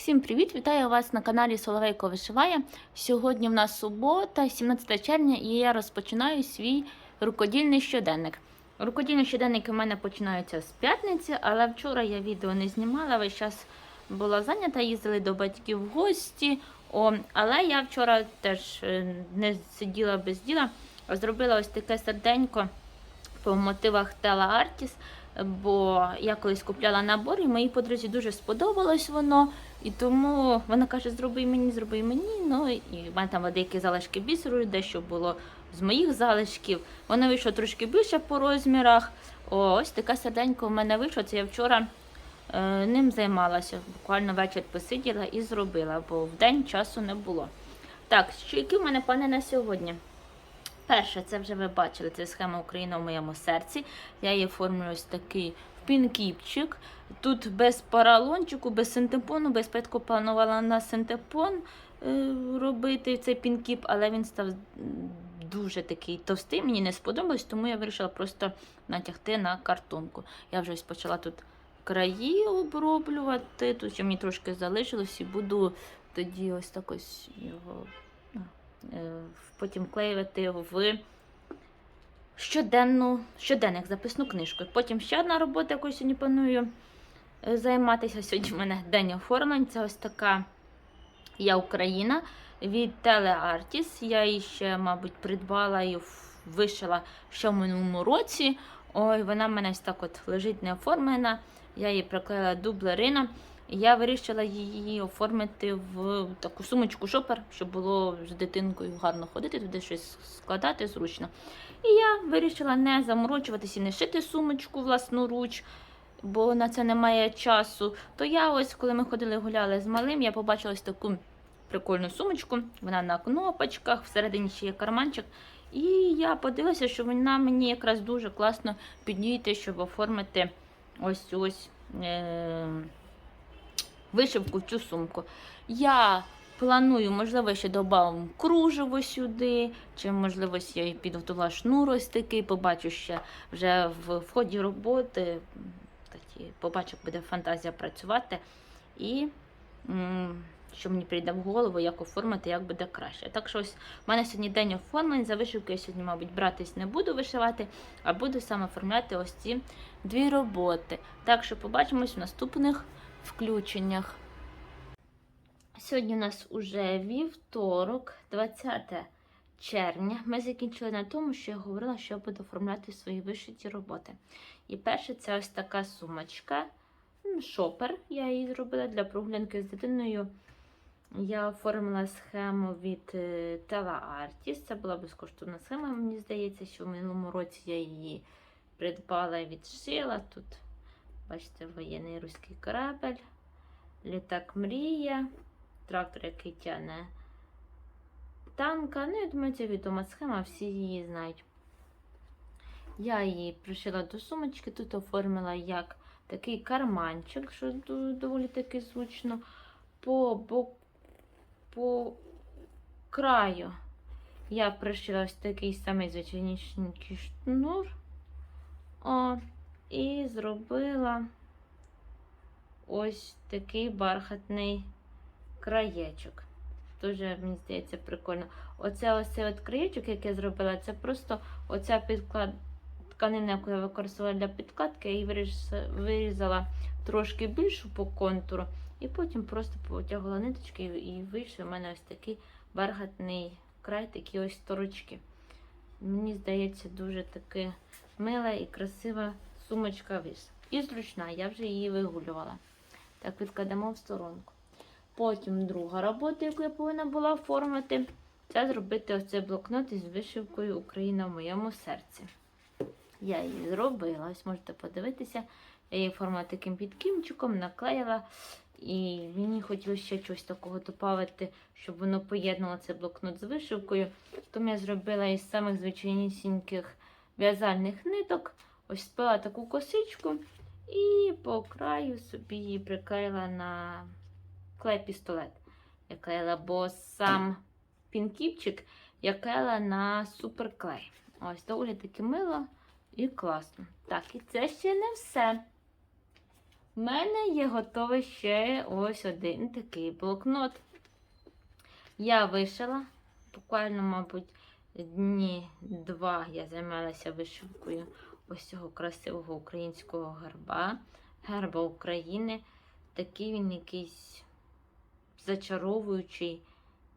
Всім привіт! Вітаю вас на каналі Соловейко Вишиває. Сьогодні в нас субота, 17 червня, і я розпочинаю свій рукодільний щоденник. Рукодільні щоденники в мене починаються з п'ятниці, але вчора я відео не знімала, весь час була зайнята, їздили до батьків в гості. О, але я вчора теж е, не сиділа без діла, зробила ось таке серденько по мотивах Тела Артіс. Бо я колись купляла набор, і моїй подрузі дуже сподобалось воно. І тому вона каже: зроби мені, зроби мені. Ну і в мене там деякі залишки бісеру, дещо було з моїх залишків. Воно вийшло трошки більше по розмірах. Ось таке серденько в мене вийшло. Це я вчора е, ним займалася. Буквально вечір посиділа і зробила, бо в день часу не було. Так, що які в мене плани на сьогодні? Перше, це вже ви бачили, це схема Україна в моєму серці. Я її оформлюю ось такий в пінкіпчик. Тут без паралончику, без синтепону, без петку планувала на синтепон е, робити цей пінкіп, але він став дуже такий товстий, мені не сподобалось, тому я вирішила просто натягти на картонку. Я вже ось почала тут краї оброблювати, тут ще мені трошки залишилось і буду тоді ось так ось його. ну, е, Потім вклеювати в щоденну, щоденник, записну книжку. Потім ще одна робота, якою сьогодні планую займатися. Сьогодні в мене день оформлень. Це ось така Я Україна від Teleartis. Я її ще, мабуть, придбала і вишила ще в минулому році. Ой, вона в мене ось так от лежить не оформлена. Я її приклеїла дублерина. Я вирішила її оформити в таку сумочку шопер, щоб було з дитинкою гарно ходити, туди щось складати зручно. І я вирішила не заморочуватися і не шити сумочку власноруч, бо на це немає часу. То я ось, коли ми ходили гуляли з малим, я побачила ось таку прикольну сумочку. Вона на кнопочках, всередині ще є карманчик. І я подивилася, що вона мені якраз дуже класно підійде, щоб оформити ось ось. Е- вишивку в цю сумку. Я планую, можливо, ще додам кружево сюди, чи, можливо, я підготувала шнур ось такий, побачу ще вже в, ході роботи. Такі, побачу, як буде фантазія працювати. І що мені прийде в голову, як оформити, як буде краще. Так що ось в мене сьогодні день оформлень. За вишивку я сьогодні, мабуть, братись не буду вишивати, а буду саме оформляти ось ці дві роботи. Так що побачимось в наступних включеннях. Сьогодні у нас уже вівторок, 20 червня. Ми закінчили на тому, що я говорила, що я буду оформляти свої вишиті роботи. І перше, це ось така сумочка. Шопер. Я її зробила для прогулянки з дитиною. Я оформила схему від е, Tela Artis. Це була безкоштовна схема, мені здається, що в минулому році я її придбала і відшила. Тут Бачите, воєнний руський корабель, літак Мрія, трактор, який тягне танка. Ну, я думаю, це відома схема, всі її знають. Я її пришила до сумочки, тут оформила як такий карманчик, що доволі таки зручно. По, бок, по краю я пришила ось такий самий звичайнішній шнур. О, і зробила ось такий бархатний краєчок. Дуже, мені здається, прикольно. Оце ось от краєчок, який я зробила, це просто оця підклад... тканина, яку я використовувала для підкладки, я її вирізала трошки більшу по контуру, і потім просто потягла ниточки, і вийшов у мене ось такий бархатний край, такі ось торочки. Мені здається, дуже таки мила і красива сумочка вис. І зручна, я вже її вигулювала. Так, відкладемо в сторонку. Потім друга робота, яку я повинна була оформити, це зробити ось цей блокнот із вишивкою Україна в моєму серці. Я її зробила, ось можете подивитися. Я її оформила таким підкімчиком, наклеїла. І мені хотілося ще щось такого додати, щоб воно поєднало цей блокнот з вишивкою. Тому я зробила із самих звичайнісіньких в'язальних ниток. Ось спила таку косичку і по краю собі її приклеїла на клей-пістолет. Я клеїла, бо сам пінкіпчик я на суперклей. Ось доволі таки мило і класно. Так, і це ще не все. В мене є готовий ще ось один такий блокнот. Я вишила. Буквально, мабуть, дні два я займалася вишивкою ось цього красивого українського герба, герба України. Такий він якийсь зачаровуючий,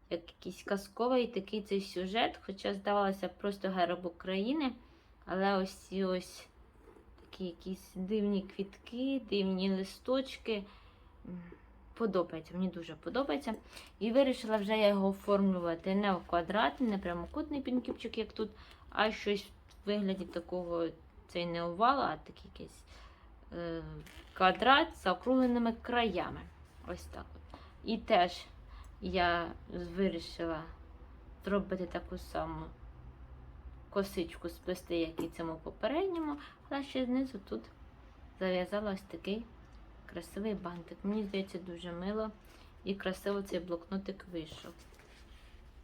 як якийсь казковий такий цей сюжет, хоча здавалося просто герб України. Але ось ось такі якісь дивні квітки, дивні листочки. Подобається, мені дуже подобається. І вирішила вже я його оформлювати не в квадратний, не прямокутний пінкіпчик, як тут, а щось в вигляді такого, цей не овал, а такий якийсь е, квадрат з округленими краями. Ось так. І теж я вирішила зробити таку саму косичку сплести, як і цьому попередньому, але ще знизу тут зав'язала ось такий красивий бантик. Мені здається, дуже мило і красиво цей блокнотик вийшов.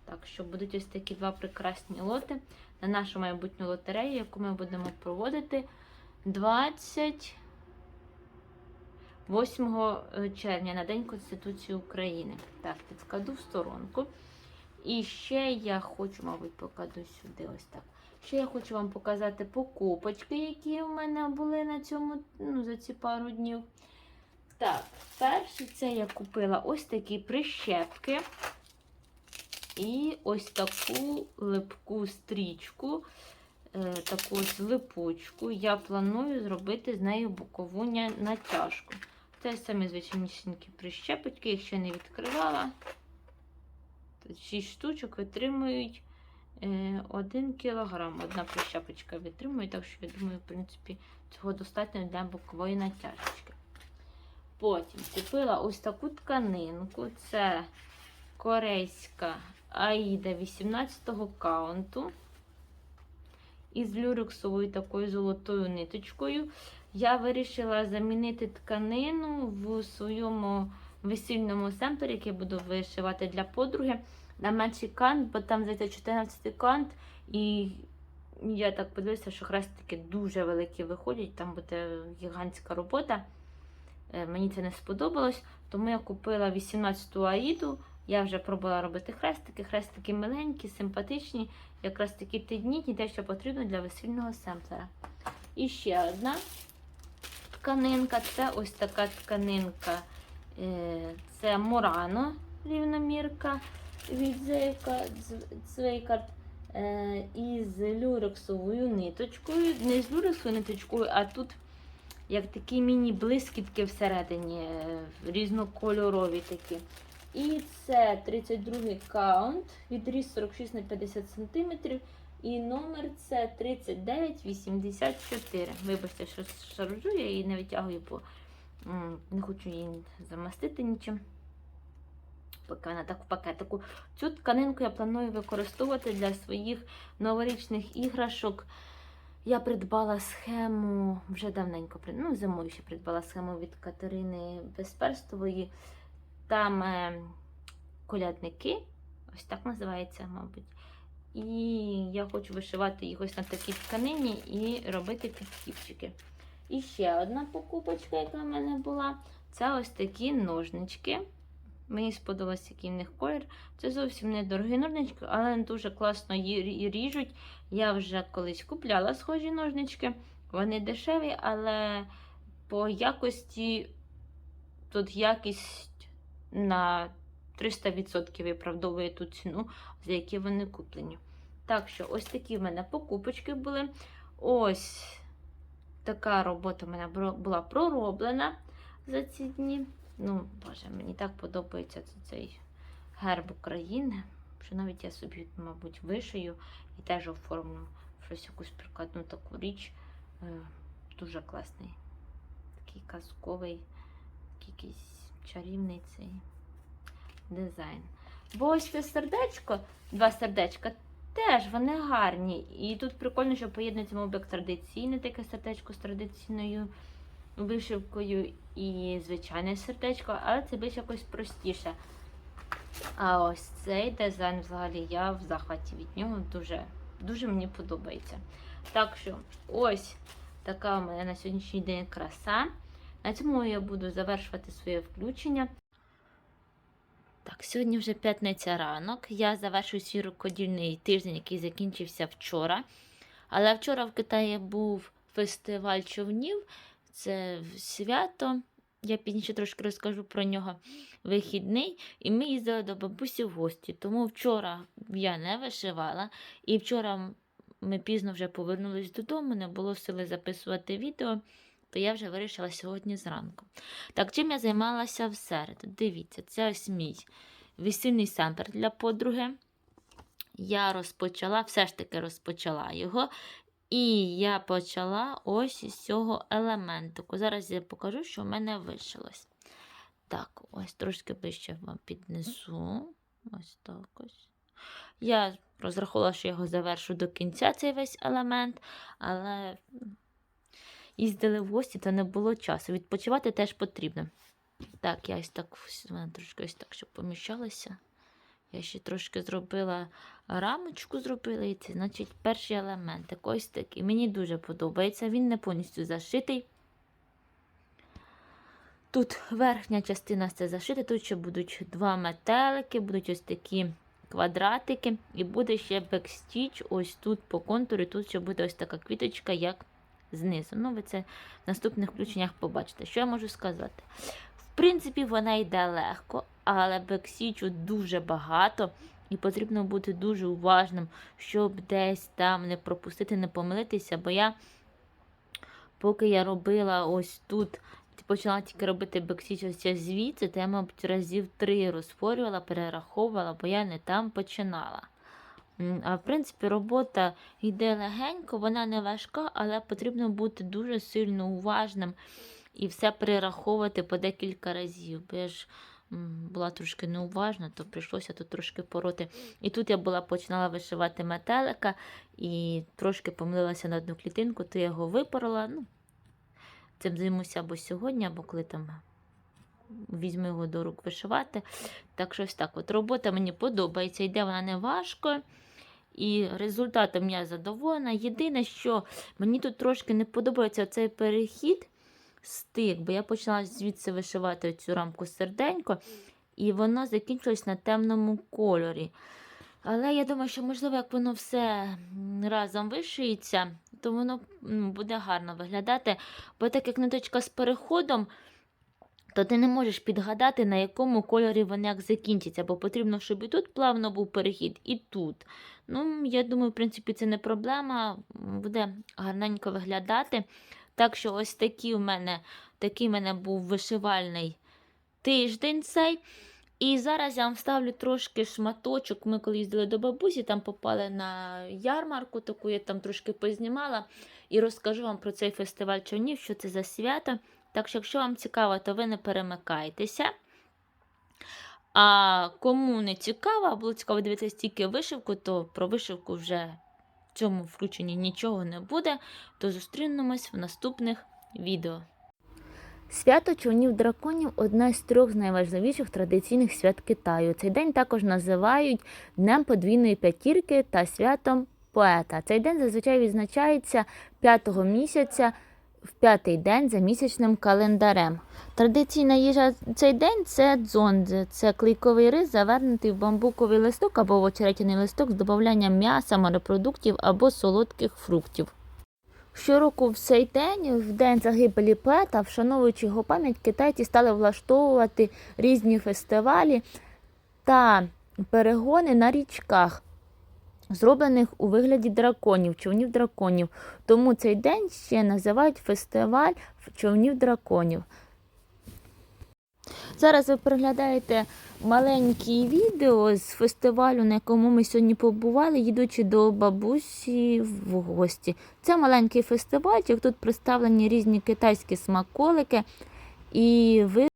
Так що будуть ось такі два прекрасні лоти на нашу майбутню лотерею, яку ми будемо проводити 28 червня на День Конституції України. Так, підкладу в сторонку. І ще я хочу, мабуть, покладу сюди ось так. Ще я хочу вам показати покупочки, які у мене були на цьому, ну, за ці пару днів. Так, перше це я купила ось такі прищепки. І ось таку липку стрічку, е, таку ось липучку. Я планую зробити з нею бокову натяжку. Це самі звичайнішенькі прищепочки, ще не відкривала. 6 штучок витримують 1 кілограм. Одна прищепочка витримує, так що я думаю, в принципі, цього достатньо для бокової натяжечки. Потім купила ось таку тканинку. Це корейська Аїда 18-го каунту. Із люрексовою такою золотою ниточкою. Я вирішила замінити тканину в своєму весільному семпері, який буду вишивати для подруги, на менший кант, бо там здається 14 кант. І я так подивилася, що хрестики дуже великі виходять, там буде гігантська робота. Е, Мені це не сподобалось, тому я купила 18-ту аїду. Я вже пробувала робити хрестики. Хрестики миленькі, симпатичні, якраз такі тиднітні, те, що потрібно для весільного семплера. І ще одна тканинка це ось така тканинка. Е, Це Мурано рівномірка від Звейкарт із люрексовою ниточкою. Не з люрексовою ниточкою, а тут як такі міні-блискітки всередині, е, різнокольорові такі. І це 32 каунт, відріз 46 на 50 см. І номер це 3984. Вибачте, що шаржу, я її не витягую, бо не хочу її замастити нічим. Поки вона так в пакетику. Цю тканинку я планую використовувати для своїх новорічних іграшок. Я придбала схему вже давненько, ну, зимою ще придбала схему від Катерини Безперстової. Там е, колядники, ось так називається, мабуть. І я хочу вишивати їх ось на такій тканині і робити підкіпчики. І ще одна покупочка, яка в мене була, це ось такі ножнички. Мені сподобався, який в них колір. Це зовсім не дорогі ножнички, але дуже класно її ріжуть. Я вже колись купляла схожі ножнички. Вони дешеві, але по якості тут якість на 300% виправдовує ту ціну, за які вони куплені. Так що, ось такі в мене покупочки були. Ось така робота в мене була пророблена за ці дні. Ну, боже, мені так подобається цей герб України, що навіть я собі, мабуть, вишию і теж оформлю щось якусь прикладну таку річ. Е, Дуже класний. Такий казковий, якийсь чарівний цей дизайн. Бо ось це сердечко, два сердечка, теж вони гарні. І тут прикольно, що поєднується, мов як традиційне таке сердечко з традиційною вишивкою і звичайне сердечко, але це більш якось простіше. А ось цей дизайн взагалі я в захваті від нього дуже, дуже мені подобається. Так що, ось така у мене на сьогоднішній день краса. На цьому я буду завершувати своє включення. Так, сьогодні вже п'ятниця ранок. Я завершую свій рукодільний тиждень, який закінчився вчора. Але вчора в Китаї був фестиваль човнів. Це свято. Я пізніше трошки розкажу про нього вихідний. І ми їздили до бабусі в гості. Тому вчора я не вишивала. І вчора ми пізно вже повернулись додому, не було сили записувати відео, то я вже вирішила сьогодні зранку. Так, чим я займалася в середу? Дивіться, це ось мій весільний семпер для подруги. Я розпочала, все ж таки розпочала його. І я почала ось із цього елементику. Зараз я покажу, що в мене вишилось. Так, ось трошки вище вам піднесу. Ось так ось. Я розрахувала, що я його завершу до кінця цей весь елемент, але їздили в гості, то не було часу. Відпочивати теж потрібно. Так, я ось так в трошки ось так, щоб поміщалося. Я ще трошки зробила рамочку, зробила і це, значить, перший елемент. Ось такий. Мені дуже подобається. Він не повністю зашитий. Тут верхня частина це зашита, тут ще будуть два метелики, будуть ось такі квадратики, і буде ще бекстіч, ось тут по контуру, тут ще буде ось така квіточка, як знизу. Ну, ви це в наступних включеннях побачите. Що я можу сказати? В принципі, вона йде легко, але бексічу дуже багато, і потрібно бути дуже уважним, щоб десь там не пропустити, не помилитися, бо я, поки я робила ось тут почала тільки робити бексіч ось звідси, то я, мабуть, разів три розфорювала, перераховувала, бо я не там починала. А в принципі, робота йде легенько, вона не важка, але потрібно бути дуже сильно уважним і все перераховувати по декілька разів. Бо я ж була трошки неуважна, то прийшлося тут трошки пороти. І тут я була починала вишивати метелика і трошки помилилася на одну клітинку, то я його випорола. Ну, цим займуся або сьогодні, або коли там візьму його до рук вишивати. Так що ось так. От робота мені подобається, йде вона не важко. І результатом я задоволена. Єдине, що мені тут трошки не подобається цей перехід стик, бо я почала звідси вишивати цю рамку серденько, і воно закінчилось на темному кольорі. Але я думаю, що, можливо, як воно все разом вишиється, то воно буде гарно виглядати. Бо так як ниточка з переходом, то ти не можеш підгадати, на якому кольорі вона закінчиться, бо потрібно, щоб і тут плавно був перехід, і тут. Ну, я думаю, в принципі, це не проблема, буде гарненько виглядати. Так що ось такий у мене, такий у мене був вишивальний тиждень цей. І зараз я вам ставлю трошки шматочок. Ми коли їздили до бабусі, там попали на ярмарку, таку я там трошки познімала. І розкажу вам про цей фестиваль човнів, що це за свято. Так що, якщо вам цікаво, то ви не перемикайтеся. А кому не цікаво, було цікаво дивитися тільки вишивку, то про вишивку вже в цьому включенні нічого не буде. То зустрінемось в наступних відео. Свято човнів драконів одне з трьох з найважливіших традиційних свят Китаю. Цей день також називають Днем подвійної п'ятірки та святом поета. Цей день зазвичай відзначається 5-го місяця в п'ятий день за місячним календарем. Традиційна їжа цей день це дзондзе, це клейковий рис, завернутий в бамбуковий листок або в очеретяний листок з додаванням м'яса, морепродуктів або солодких фруктів. Щороку в цей день, в день загибелі поета, вшановуючи його пам'ять, китайці стали влаштовувати різні фестивалі та перегони на річках, зроблених у вигляді драконів, човнів драконів. Тому цей день ще називають фестиваль човнів драконів. Зараз ви переглядаєте маленькі відео з фестивалю, на якому ми сьогодні побували, їдучи до бабусі в гості. Це маленький фестивальчик, тут представлені різні китайські смаколики, і ви